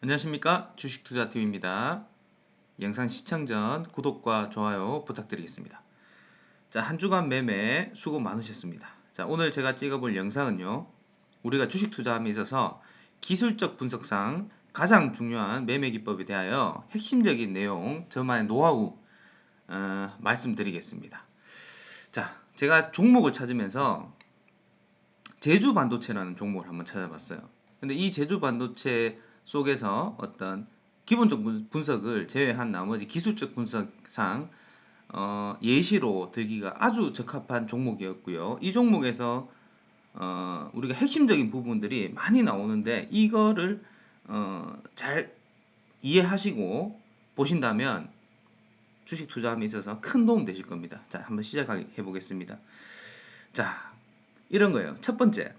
안녕하십니까 주식투자팀입니다. 영상 시청 전 구독과 좋아요 부탁드리겠습니다. 자, 한 주간 매매 수고 많으셨습니다. 자, 오늘 제가 찍어볼 영상은요. 우리가 주식 투자함에 있어서 기술적 분석상 가장 중요한 매매 기법에 대하여 핵심적인 내용, 저만의 노하우 어, 말씀드리겠습니다. 자, 제가 종목을 찾으면서 제주 반도체라는 종목을 한번 찾아봤어요. 근데 이 제주 반도체 속에서 어떤 기본적 분석을 제외한 나머지 기술적 분석상 어, 예시로 들기가 아주 적합한 종목이었고요. 이 종목에서 어, 우리가 핵심적인 부분들이 많이 나오는데 이거를 어, 잘 이해하시고 보신다면 주식 투자함에 있어서 큰 도움 되실 겁니다. 자, 한번 시작해 보겠습니다. 자, 이런 거예요. 첫 번째.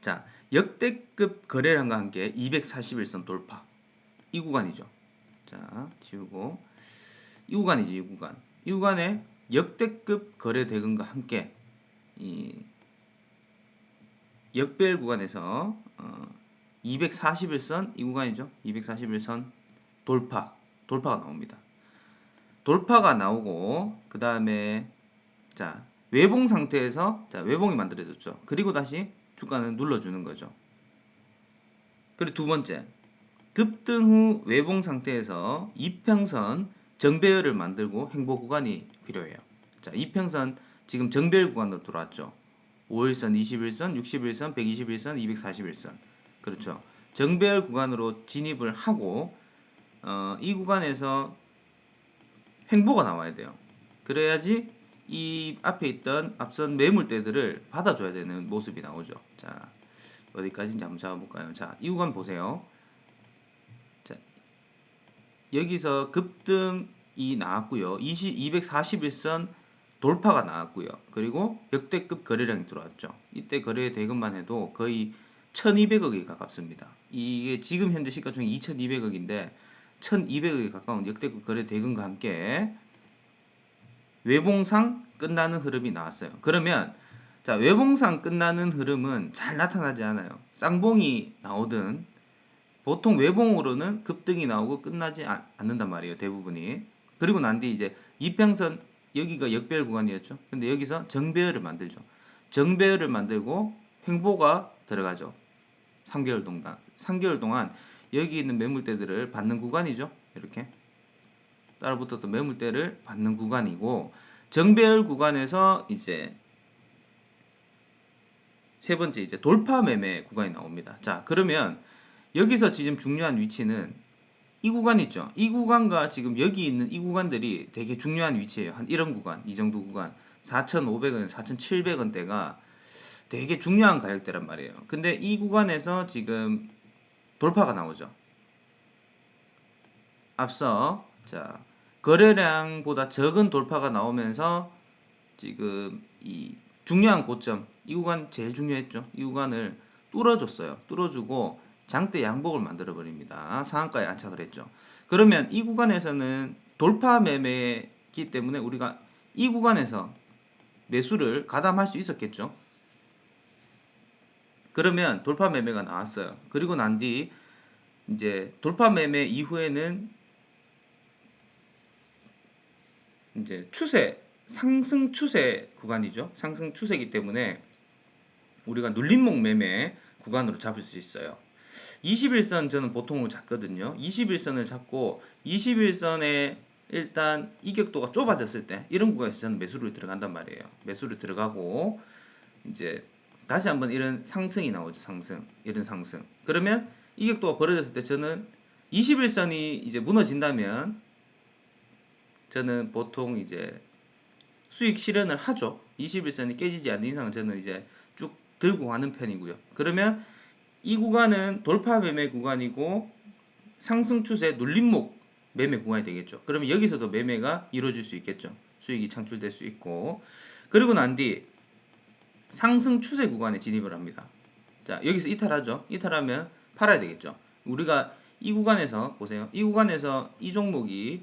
자, 역대급 거래량과 함께 241선 돌파. 이 구간이죠. 자, 지우고. 이 구간이지, 이 구간. 이 구간에 역대급 거래 대금과 함께 이 역별 구간에서 어 241선 이 구간이죠. 241선 돌파. 돌파가 나옵니다. 돌파가 나오고 그 다음에 자 외봉 상태에서 자 외봉이 만들어졌죠. 그리고 다시 주가는 눌러주는 거죠. 그리고 두 번째, 급등 후 외봉 상태에서 이평선 정배열을 만들고 행보 구간이 필요해요. 자, 이평선 지금 정배열 구간으로 들어왔죠. 5일선, 21선, 61선, 121선, 241선. 그렇죠. 정배열 구간으로 진입을 하고 어, 이 구간에서 횡보가 나와야 돼요. 그래야지 이 앞에 있던 앞선 매물대들을 받아줘야 되는 모습이 나오죠. 자, 어디까지인지 한번 잡아볼까요? 자, 이 구간 보세요. 자, 여기서 급등이 나왔고요. 20, 241선 돌파가 나왔고요. 그리고 역대급 거래량이 들어왔죠. 이때 거래 대금만 해도 거의 1200억에 가깝습니다. 이게 지금 현재 시가총액 2200억인데 1200억에 가까운 역대급 거래 대금과 함께 외봉상 끝나는 흐름이 나왔어요. 그러면 자 외봉상 끝나는 흐름은 잘 나타나지 않아요. 쌍봉이 나오든 보통 외봉으로는 급등이 나오고 끝나지 않는단 말이에요. 대부분이. 그리고 난 뒤 이제 이평선 여기가 역별 구간이었죠. 근데 여기서 정배열을 만들죠. 정배열을 만들고 횡보가 들어가죠. 3개월 동안 3개월 동안 여기 있는 매물대들을 받는 구간이죠. 이렇게 따라붙었던 매물대를 받는 구간이고 정배열 구간에서 이제 세 번째 이제 돌파 매매 구간이 나옵니다. 자, 그러면 여기서 지금 중요한 위치는 이 구간 있죠. 이 구간과 지금 여기 있는 이 구간들이 되게 중요한 위치예요. 한 이런 구간, 이 정도 구간. 4,500원, 4,700원대가 되게 중요한 가격대란 말이에요. 근데 이 구간에서 지금 돌파가 나오죠. 앞서 자 거래량보다 적은 돌파가 나오면서 지금 이 중요한 고점 이 구간 제일 중요했죠. 이 구간을 뚫어줬어요. 뚫어주고 장대 양복을 만들어 버립니다. 상한가에 안착을 했죠. 그러면 이 구간에서는 돌파 매매기 때문에 우리가 이 구간에서 매수를 가담할 수 있었겠죠. 그러면 돌파 매매가 나왔어요. 그리고 난 뒤 이제 돌파 매매 이후에는 이제 추세, 상승 추세 구간이죠. 상승 추세이기 때문에 우리가 눌림목 매매 구간으로 잡을 수 있어요. 21선 저는 보통으로 잡거든요. 21선을 잡고 21선에 일단 이격도가 좁아졌을 때 이런 구간에서 저는 매수를 들어간단 말이에요. 매수를 들어가고 이제 다시 한번 이런 상승이 나오죠. 상승. 이런 상승. 그러면 이격도가 벌어졌을 때 저는 21선이 이제 무너진다면 저는 보통 이제 수익 실현을 하죠. 21선이 깨지지 않는 이상 저는 이제 쭉 들고 가는 편이고요. 그러면 이 구간은 돌파 매매 구간이고 상승 추세 눌림목 매매 구간이 되겠죠. 그러면 여기서도 매매가 이루어질 수 있겠죠. 수익이 창출될 수 있고 그리고 난 뒤 상승 추세 구간에 진입을 합니다. 자 여기서 이탈하죠. 이탈하면 팔아야 되겠죠. 우리가 이 구간에서 보세요. 이 구간에서 이 종목이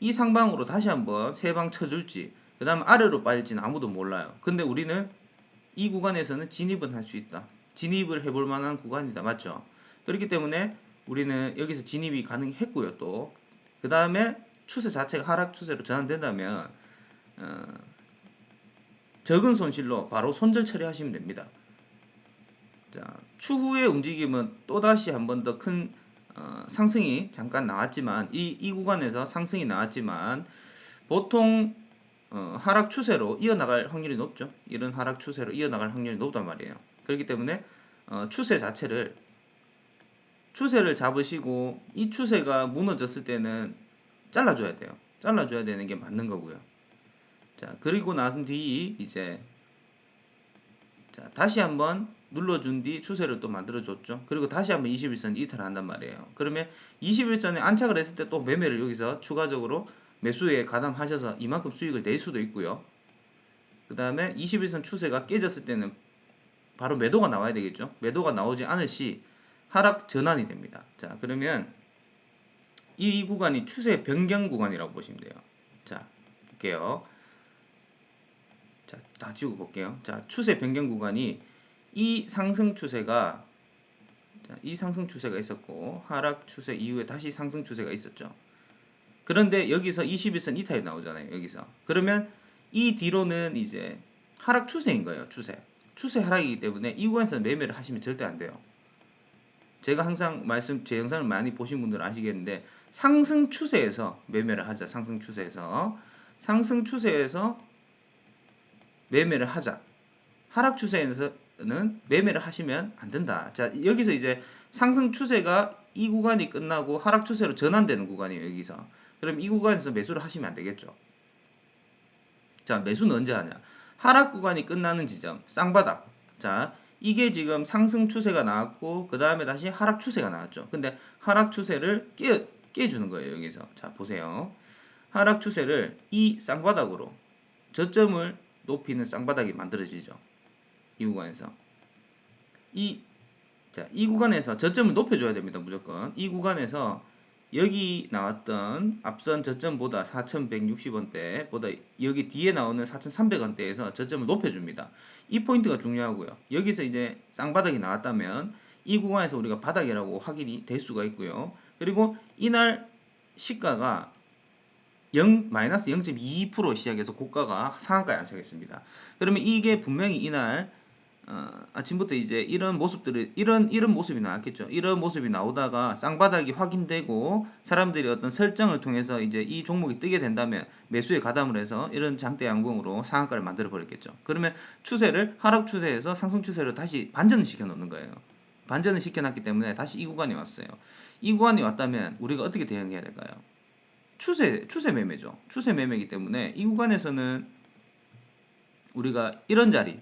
이 상방으로 다시 한번 세 방 쳐줄지 그 다음 아래로 빠질지는 아무도 몰라요. 근데 우리는 이 구간에서는 진입은 할 수 있다. 진입을 해볼 만한 구간이다. 맞죠? 그렇기 때문에 우리는 여기서 진입이 가능했고요. 또 그 다음에 추세 자체가 하락 추세로 전환된다면 어, 적은 손실로 바로 손절 처리하시면 됩니다. 자, 추후의 움직임은 또다시 한 번 더 큰 어, 상승이 잠깐 나왔지만 이, 이 구간에서 상승이 나왔지만 보통 어, 하락 추세로 이어나갈 확률이 높죠. 이런 하락 추세로 이어나갈 확률이 높단 말이에요. 그렇기 때문에 어, 추세 자체를 추세를 잡으시고 이 추세가 무너졌을 때는 잘라줘야 돼요. 잘라줘야 되는 게 맞는 거고요. 자 그리고 나선 뒤 이제 자 다시 한번 눌러준 뒤 추세를 또 만들어줬죠. 그리고 다시 한번 21선 이탈을 한단 말이에요. 그러면 21선에 안착을 했을 때 또 매매를 여기서 추가적으로 매수에 가담하셔서 이만큼 수익을 낼 수도 있고요. 그 다음에 21선 추세가 깨졌을 때는 바로 매도가 나와야 되겠죠. 매도가 나오지 않을 시 하락 전환이 됩니다. 자, 그러면 이 구간이 추세 변경 구간이라고 보시면 돼요. 자, 볼게요. 자, 다 지우고 볼게요. 자, 추세 변경 구간이 이 상승 추세가 자, 이 상승 추세가 있었고 하락 추세 이후에 다시 상승 추세가 있었죠. 그런데 여기서 21선 이탈이 나오잖아요. 여기서. 그러면 이 뒤로는 이제 하락 추세인 거예요. 추세. 추세 하락이기 때문에 이 구간에서 매매를 하시면 절대 안 돼요. 제가 항상 말씀 제 영상을 많이 보신 분들은 아시겠는데 상승 추세에서 매매를 하자. 상승 추세에서 상승 추세에서 매매를 하자. 하락 추세에서 는 매매를 하시면 안 된다. 자, 여기서 이제 상승 추세가 이 구간이 끝나고 하락 추세로 전환되는 구간이에요. 여기서. 그럼 이 구간에서 매수를 하시면 안 되겠죠. 자, 매수는 언제 하냐? 하락 구간이 끝나는 지점, 쌍바닥. 자, 이게 지금 상승 추세가 나왔고 그 다음에 다시 하락 추세가 나왔죠. 근데 하락 추세를 깨, 깨주는 거예요. 여기서. 자, 보세요. 하락 추세를 이 쌍바닥으로 저점을 높이는 쌍바닥이 만들어지죠. 이 구간에서. 이, 자, 이 구간에서 저점을 높여줘야 됩니다. 무조건. 이 구간에서 여기 나왔던 앞선 저점보다 4,160원대보다 여기 뒤에 나오는 4,300원대에서 저점을 높여줍니다. 이 포인트가 중요하고요. 여기서 이제 쌍바닥이 나왔다면 이 구간에서 우리가 바닥이라고 확인이 될 수가 있고요. 그리고 이날 시가가 0, 마이너스 0.22% 시작해서 고가가 상한가에 안착했습니다. 그러면 이게 분명히 이날 어, 아침부터 이제 이런 모습들을 이런 이런 모습이 나왔겠죠. 이런 모습이 나오다가 쌍바닥이 확인되고 사람들이 어떤 설정을 통해서 이제 이 종목이 뜨게 된다면 매수에 가담을 해서 이런 장대 양봉으로 상한가를 만들어 버렸겠죠. 그러면 추세를 하락 추세에서 상승 추세로 다시 반전을 시켜 놓는 거예요. 반전을 시켜 놨기 때문에 다시 이 구간이 왔어요. 이 구간이 왔다면 우리가 어떻게 대응해야 될까요? 추세 추세 매매죠. 추세 매매이기 때문에 이 구간에서는 우리가 이런 자리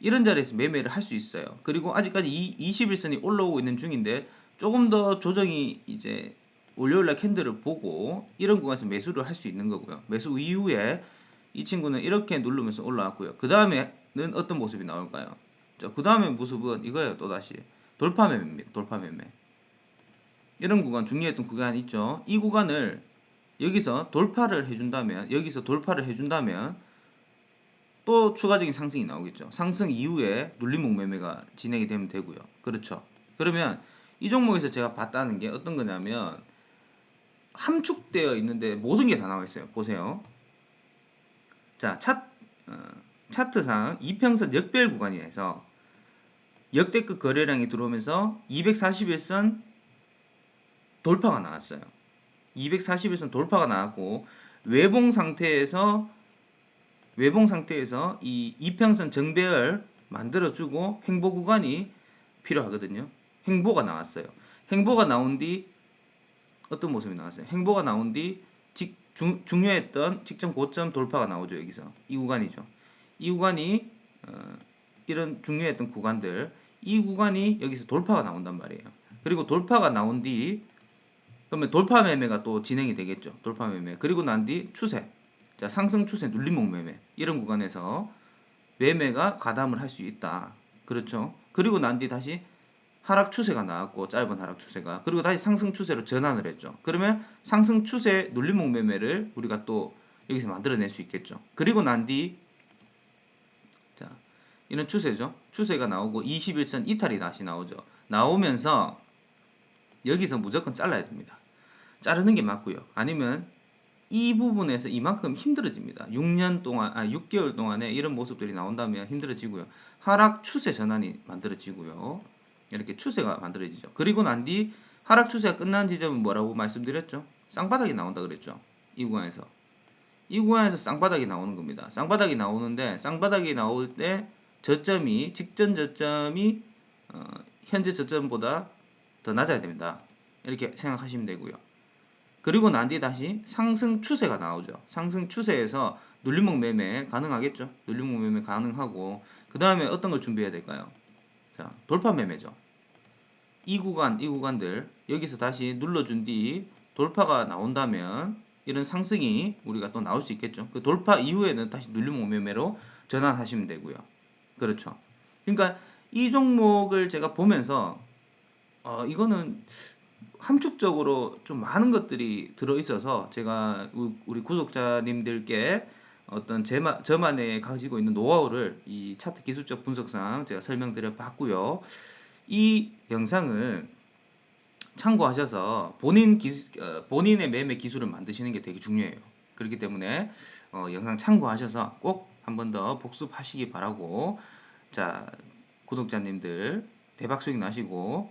이런 자리에서 매매를 할 수 있어요. 그리고 아직까지 이 21선이 올라오고 있는 중인데 조금 더 조정이 이제 월요일날 캔들을 보고 이런 구간에서 매수를 할 수 있는 거고요. 매수 이후에 이 친구는 이렇게 누르면서 올라왔고요. 그 다음에는 어떤 모습이 나올까요? 자, 그 다음에 모습은 이거예요. 또다시 돌파 매매입니다. 돌파 매매. 이런 구간 중요했던 구간이 있죠. 이 구간을 여기서 돌파를 해준다면 여기서 돌파를 해준다면 또 추가적인 상승이 나오겠죠. 상승 이후에 눌림목 매매가 진행이 되면 되고요. 그렇죠. 그러면 이 종목에서 제가 봤다는 게 어떤 거냐면 함축되어 있는데 모든 게 다 나와 있어요. 보세요. 자, 차, 어, 차트상 이평선 역별 구간에서 역대급 거래량이 들어오면서 241선 돌파가 나왔어요. 241선 돌파가 나왔고 외봉 상태에서 외봉 상태에서 이 이평선 정배열 만들어주고 횡보 구간이 필요하거든요. 횡보가 나왔어요. 횡보가 나온 뒤 어떤 모습이 나왔어요? 횡보가 나온 뒤 직, 중, 중요했던 직전 고점 돌파가 나오죠. 여기서 이 구간이죠. 이 구간이 어, 이런 중요했던 구간들 이 구간이 여기서 돌파가 나온단 말이에요. 그리고 돌파가 나온 뒤 그러면 돌파 매매가 또 진행이 되겠죠. 돌파 매매. 그리고 난 뒤 추세. 자, 상승 추세 눌림목 매매. 이런 구간에서 매매가 가담을 할 수 있다. 그렇죠. 그리고 난 뒤 다시 하락 추세가 나왔고 짧은 하락 추세가 그리고 다시 상승 추세로 전환을 했죠. 그러면 상승 추세 눌림목 매매를 우리가 또 여기서 만들어낼 수 있겠죠. 그리고 난 뒤 자, 이런 추세죠. 추세가 나오고 21선 이탈이 다시 나오죠. 나오면서 여기서 무조건 잘라야 됩니다. 자르는 게 맞고요. 아니면 이 부분에서 이만큼 힘들어집니다. 6년 동안, 아, 6개월 동안에 이런 모습들이 나온다면 힘들어지고요. 하락 추세 전환이 만들어지고요. 이렇게 추세가 만들어지죠. 그리고 난 뒤 하락 추세가 끝난 지점은 뭐라고 말씀드렸죠? 쌍바닥이 나온다 그랬죠. 이 구간에서. 이 구간에서 쌍바닥이 나오는 겁니다. 쌍바닥이 나오는데 쌍바닥이 나올 때 저점이 직전 저점이 어, 현재 저점보다 더 낮아야 됩니다. 이렇게 생각하시면 되고요. 그리고 난 뒤에 다시 상승 추세가 나오죠. 상승 추세에서 눌림목 매매 가능하겠죠. 눌림목 매매 가능하고 그 다음에 어떤 걸 준비해야 될까요? 자 돌파 매매죠. 이 구간 이 구간들 여기서 다시 눌러준 뒤 돌파가 나온다면 이런 상승이 우리가 또 나올 수 있겠죠. 그 돌파 이후에는 다시 눌림목 매매로 전환하시면 되고요. 그렇죠. 그러니까 이 종목을 제가 보면서 어, 이거는 함축적으로 좀 많은 것들이 들어 있어서 제가 우- 우리 구독자님들께 어떤 제마, 저만의 가지고 있는 노하우를 이 차트 기술적 분석상 제가 설명드려 봤고요. 이 영상을 참고하셔서 본인 기, 어, 본인의 매매 기술을 만드시는 게 되게 중요해요. 그렇기 때문에 어, 영상 참고하셔서 꼭 한 번 더 복습하시기 바라고 자 구독자님들 대박 수익 나시고